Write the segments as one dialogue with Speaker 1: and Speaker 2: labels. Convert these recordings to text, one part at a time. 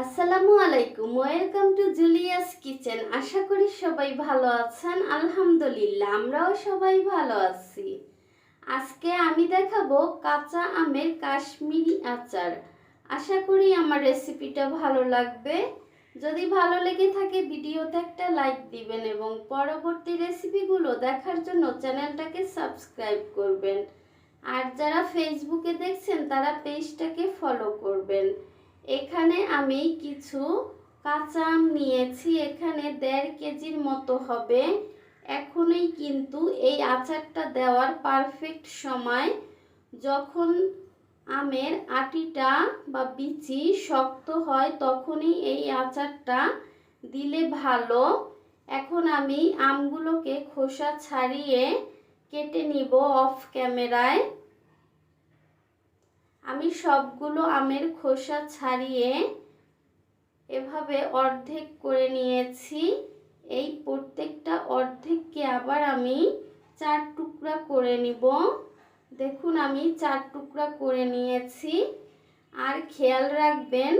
Speaker 1: আসসালামু আলাইকুম, welcome to Julia's kitchen. আশা করি সবাই ভালো আছেন। আলহামদুলিল্লাহ, আমরাও সবাই ভালো আছি। আজকে আমি দেখাবো কাঁচা আমের কাশ্মীরি আচার। আশা করি আমার রেসিপিটা ভালো লাগবে। যদি ভালো লেগে থাকে, ভিডিওতে একটা লাইক দিবেন এবং পরবর্তী রেসিপিগুলো দেখার জন্য চ্যানেলটাকে সাবস্ক্রাইব করবেন। আর যারা ফেসবুকে দেখছেন, তারা পেজটাকে ফলো করবেন। এখানে আমি কিছু কাঁচা আম নিয়েছি, এখানে দেড় কেজির মতো হবে। এখনই কিন্তু এই আচারটা দেওয়ার পারফেক্ট সময়। যখন আমের আটিটা বা বিচি শক্ত হয়, তখনই এই আচারটা দিলে ভালো। এখন আমি আমগুলোকে খোসা ছাড়িয়ে কেটে নিব অফ ক্যামেরায় আমি সবগুলো আমের খোসা ছাড়িয়ে এভাবে অর্ধেক করে নিয়েছি। এই প্রত্যেকটা অর্ধেককে আবার আমি চার টুকরা করে নিব। দেখুন, আমি চার টুকরা করে নিয়েছি। আর খেয়াল রাখবেন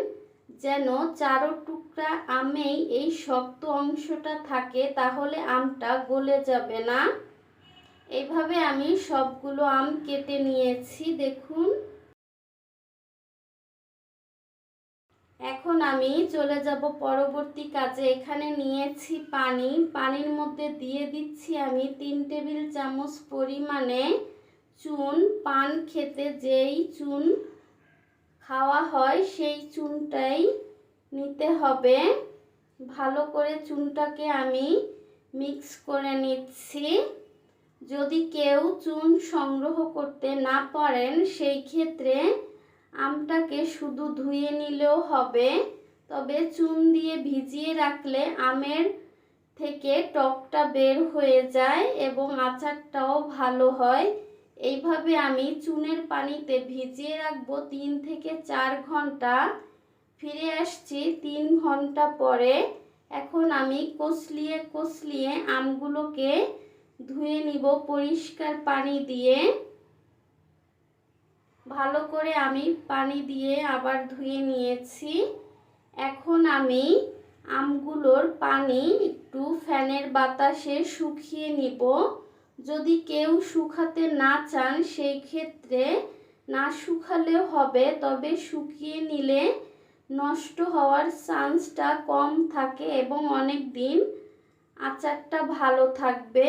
Speaker 1: যেন চারো টুকরা আমেই এই শক্ত অংশটা থাকে, তাহলে আমটা গলে যাবে না। এইভাবে আমি সবগুলো আম কেটে নিয়েছি, দেখুন। এখন আমি চলে যাব পরবর্তী কাজে। এখানে নিয়েছি পানি। পানির মধ্যে দিয়ে দিচ্ছি আমি তিন টেবিল চামচ পরিমাণে চুন। পান খেতে যেই চুন খাওয়া হয়, সেই চুনটাই নিতে হবে। ভালো করে চুনটাকে আমি মিক্স করে নিচ্ছি। যদি কেউ চুন সংগ্রহ করতে না পারেন, সেই ক্ষেত্রে আমটাকে শুধু ধুয়ে নিলেও হবে, তবে চুন দিয়ে ভিজিয়ে রাখলে আমের থেকে টকটা বের হয়ে যায় এবং আচারটাও ভালো হয়। এইভাবে আমি চুনের পানিতে ভিজিয়ে রাখব তিন থেকে চার ঘণ্টা। ফিরে আসছি তিন ঘণ্টা পরে। এখন আমি কষলিয়ে কষলিয়ে আমগুলোকে ধুয়ে নিব পরিষ্কার পানি দিয়ে। ভালো করে আমি পানি দিয়ে আবার ধুয়ে নিয়েছি। এখন আমি আমগুলোর পানি একটু ফ্যানের বাতাসে শুকিয়ে নিব। যদি কেউ শুকাতে না চান সেই ক্ষেত্রে না শুকালেও হবে, তবে শুকিয়ে নিলে নষ্ট হওয়ার চান্সটা কম থাকে এবং অনেক দিন আচারটা ভালো থাকবে।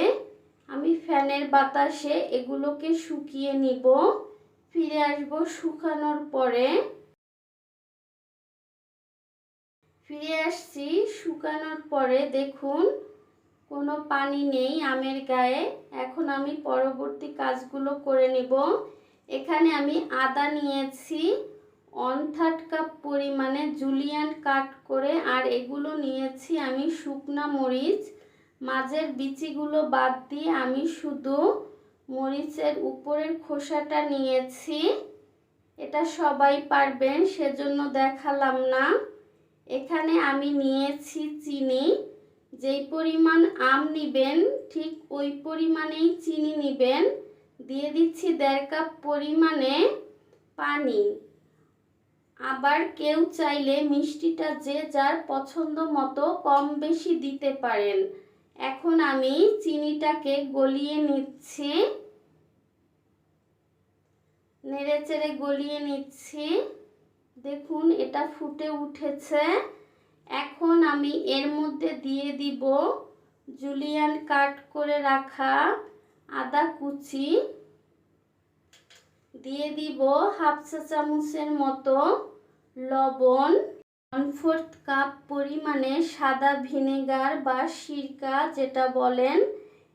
Speaker 1: আমি ফ্যানের বাতাসে এগুলোকে শুকিয়ে নিব। ফিরে আসব শুকানোর পরে। ফিরে আসছি শুকানোর পরে, দেখুন, কোনো পানি নেই আমের গায়ে। এখন আমি পরবর্তী কাজগুলো করে নেব। এখানে আমি আদা নিয়েছি, ওয়ান থার্ড কাপ পরিমাণে জুলিয়ান কাট করে, আর এগুলো নিয়েছি আমি শুকনা মরিচ। মাঝের বিচিগুলো বাদ দিয়ে আমি শুধু মরিচের উপরের খোসাটা নিয়েছি। এটা সবাই পারবেন, সেজন্য দেখালাম না। এখানে আমি নিয়েছি চিনি। যেই পরিমাণ আম নিবেন, ঠিক ওই পরিমাণেই চিনি নিবেন। দিয়ে দিচ্ছি দেড় কাপ পরিমাণে পানি। আবার কেউ চাইলে মিষ্টিটা যে যার পছন্দ মতো কম বেশি দিতে পারেন। এখন আমি চিনিটাকে গলিয়ে নিচ্ছি। নেড়ে চেড়ে গলিয়ে নিচ্ছি। দেখুন, এটা ফুটে উঠেছে। এখন আমি এর মধ্যে দিয়ে দিব জুলিয়ান কাট করে রাখা আদা কুচি। দিয়ে দিব হাফ চা চামচের মতো লবণ। ওয়ান ফোর্থ কাপ পরিমাণে সাদা ভিনেগার বা সিরকা, যেটা বলেন,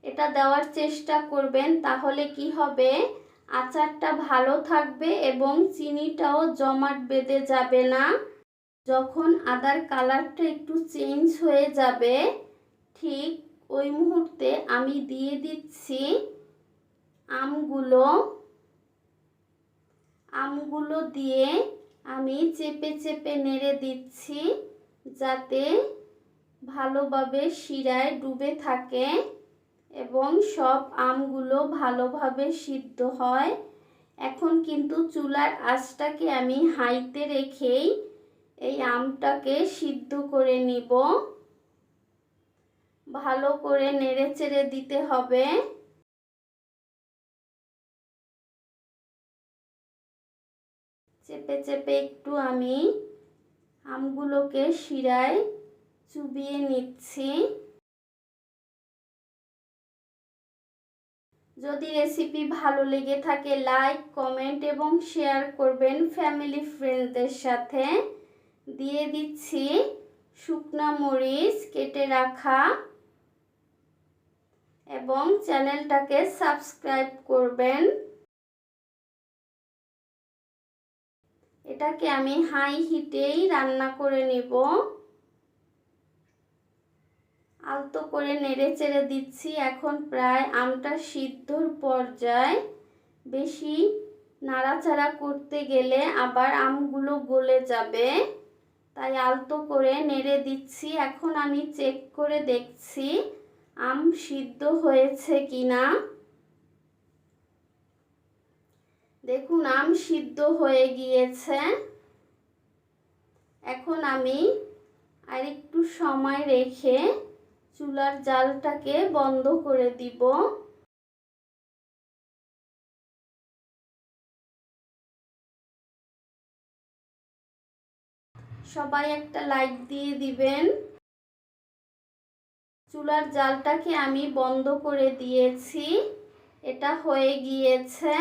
Speaker 1: এটা দেওয়ার চেষ্টা করবেন, তাহলে কি হবে? আচারটা ভালো থাকবে এবং চিনিটাও জমাট বেঁধে যাবে না। যখন আদার কালারটা একটু চেঞ্জ হয়ে যাবে, ঠিক ওই মুহূর্তে আমি দিয়ে দিচ্ছি আমগুলো। আমগুলো দিয়ে আমি চেপে চেপে নেড়ে দিচ্ছি যাতে ভালোভাবে শিরায় ডুবে থাকে। এবং সব আমগুলো ভালোভাবে সিদ্ধ হয়। এখন কিন্তু চুলার আঁচটাকে আমি হাইতে রেখেই এই আমটাকে সিদ্ধ করে নিব। ভালো করে নেড়ে চেড়ে দিতে হবে। চেপে চেপে একটু আমি আমগুলোকে শিরায় চুবিয়ে নিচ্ছি। যদি রেসিপি ভালো লেগে থাকে লাইক কমেন্ট এবং শেয়ার করবেন ফ্যামিলি ফ্রেন্ডদের সাথে। দিয়ে দিচ্ছি শুকনা মরিচ কেটে রাখা এবং চ্যানেলটাকে সাবস্ক্রাইব করবেন। এটাকে আমি হাই হিটেই রান্না করে নিব। আলতো করে নেড়ে চেড়ে দিচ্ছি। এখন প্রায় আমটা সিদ্ধর পর্যায়ে বেশি নাড়াচাড়া করতে গেলে আবার আমগুলো গলে যাবে। তাই আলতো করে নেড়ে দিচ্ছি। এখন আমি চেক করে দেখছি আম সিদ্ধ হয়েছে কিনা। দেখুন, আম সিদ্ধ হয়ে গিয়েছে। এখন আমি আর একটু সময় রেখে চুলার জালটাকে বন্ধ করে দিব। সবাই একটা লাইক দিয়ে দিবেন। চুলার জালটাকে আমি বন্ধ করে দিয়েছি। এটা হয়ে গিয়েছে।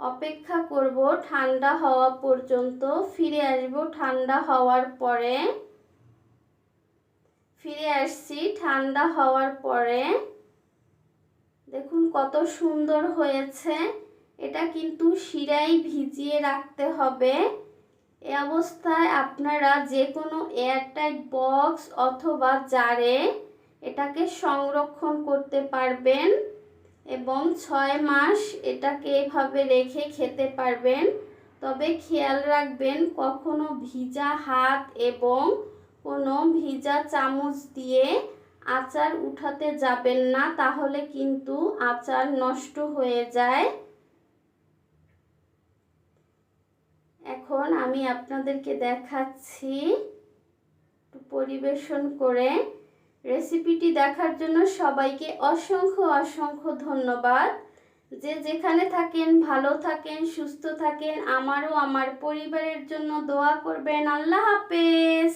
Speaker 1: অপেক্ষা করব ঠান্ডা হওয়া পর্যন্ত। ফিরে আসব ঠান্ডা হওয়ার পরে। ফিরে আসছি, ঠান্ডা হওয়ার পরে। দেখুন কত সুন্দর হয়েছে। এটা কিন্তু শিরাই ভিজিয়ে রাখতে হবে। এ অবস্থায় আপনারা যে কোনো এয়ারটাইট বক্স অথবা জারে এটাকে সংরক্ষণ করতে পারবেন এবং ছয় মাস এটাকে এভাবে রেখে খেতে পারবেন। তবে খেয়াল রাখবেন কখনো ভিজা হাত এবং কোনো ভিজা চামচ দিয়ে আচার উঠাতে যাবেন না, তাহলে কিন্তু আচার নষ্ট হয়ে যায়। এখন আমি আপনাদেরকে দেখাচ্ছি পরিবেশন করে। রেসিপিটি দেখার জন্য সবাইকে অসংখ্য অসংখ্য ধন্যবাদ। যে যেখানে থাকেন, ভালো থাকেন, সুস্থ থাকেন, আমারও আমার পরিবারের জন্য দোয়া করবেন। আল্লাহ হাফেজ।